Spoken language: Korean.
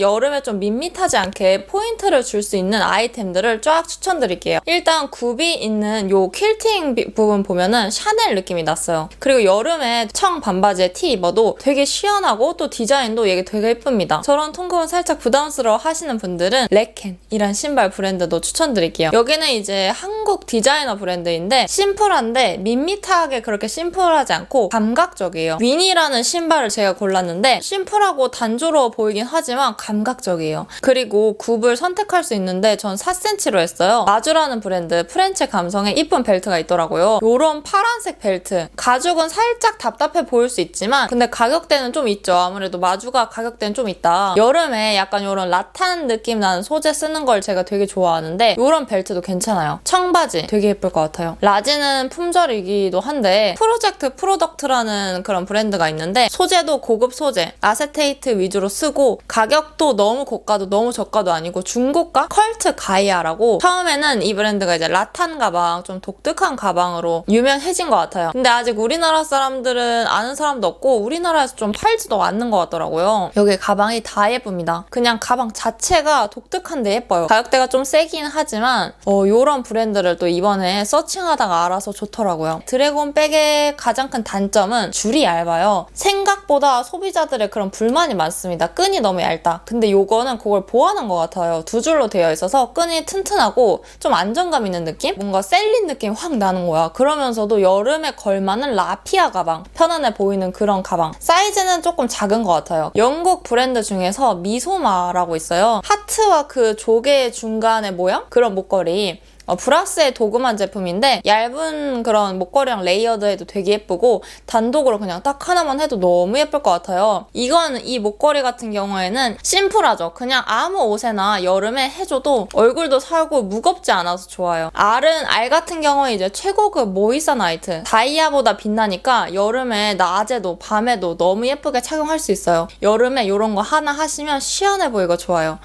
여름에 좀 밋밋하지 않게 포인트를 줄 수 있는 아이템들을 쫙 추천드릴게요. 일단 굽이 있는 요 퀼팅 비- 부분 보면은 샤넬 느낌이 났어요. 그리고 여름에 청 반바지에 티 입어도 되게 시원하고 또 디자인도 이게 되게 예쁩니다. 저런 통금은 살짝 부담스러워 하시는 분들은 레켄 이란 신발 브랜드도 추천드릴게요. 여기는 이제 한국 디자이너 브랜드인데 심플한데 밋밋하게 그렇게 심플하지 않고 감각적이에요. 윈이라는 신발을 제가 골랐는데 심플하고 단조로워 보이긴 하지만 감각적이에요. 그리고 굽을 선택할 수 있는데 전 4cm로 했어요. 마주라는 브랜드 프렌치 감성의 이쁜 벨트가 있더라고요. 요런 파란색 벨트. 가죽은 살짝 답답해 보일 수 있지만 근데 가격대는 좀 있죠. 아무래도 마주가 가격대는 좀 있다. 여름에 약간 요런 라탄 느낌 나는 소재 쓰는 걸 제가 되게 좋아하는데 요런 벨트도 괜찮아요. 청바지 되게 예쁠 것 같아요. 라지는 품절이기도 한데 프로젝트 프로덕트라는 그런 브랜드가 있는데 소재도 고급 소재, 아세테이트 위주로 쓰고 가격도 너무 고가도 너무 저가도 아니고 중고가 컬트 가이아라고 처음에는 이 브랜드가 이제 라탄 가방 좀 독특한 가방으로 유명해진 것 같아요. 근데 아직 우리나라 사람들은 아는 사람도 없고 우리나라에서 좀 팔지도 않는 것 같더라고요. 여기 가방이 다 예쁩니다. 그냥 가방 자체가 독특한데 예뻐요. 가격대가 좀 세긴 하지만 어, 요런 브랜드를 또 이번에 서칭하다가 알아서 좋더라고요. 드래곤 백의 가장 큰 단점은 줄이 얇아요. 생각보다 소비자들의 그런 불만이 많습니다. 끈이 너무 얇다. 근데 요거는 그걸 보완한 것 같아요. 두 줄로 되어 있어서 끈이 튼튼하고 좀 안정감 있는 느낌? 뭔가 셀린 느낌 확 나는 거야. 그러면서도 여름에 걸맞는 라피아 가방. 편안해 보이는 그런 가방. 사이즈는 조금 작은 것 같아요. 영국 브랜드 중에서 미소마라고 있어요. 하트와 그 조개 중간의 모양? 그런 목걸이. 어, 브라스의 도금한 제품인데 얇은 그런 목걸이랑 레이어드 해도 되게 예쁘고 단독으로 그냥 딱 하나만 해도 너무 예쁠 것 같아요. 이건 이 목걸이 같은 경우에는 심플하죠. 그냥 아무 옷에나 여름에 해줘도 얼굴도 살고 무겁지 않아서 좋아요. 알은 알 같은 경우에 이제 최고급 모이사나이트 다이아보다 빛나니까 여름에 낮에도 밤에도 너무 예쁘게 착용할 수 있어요. 여름에 이런 거 하나 하시면 시원해 보이고 좋아요.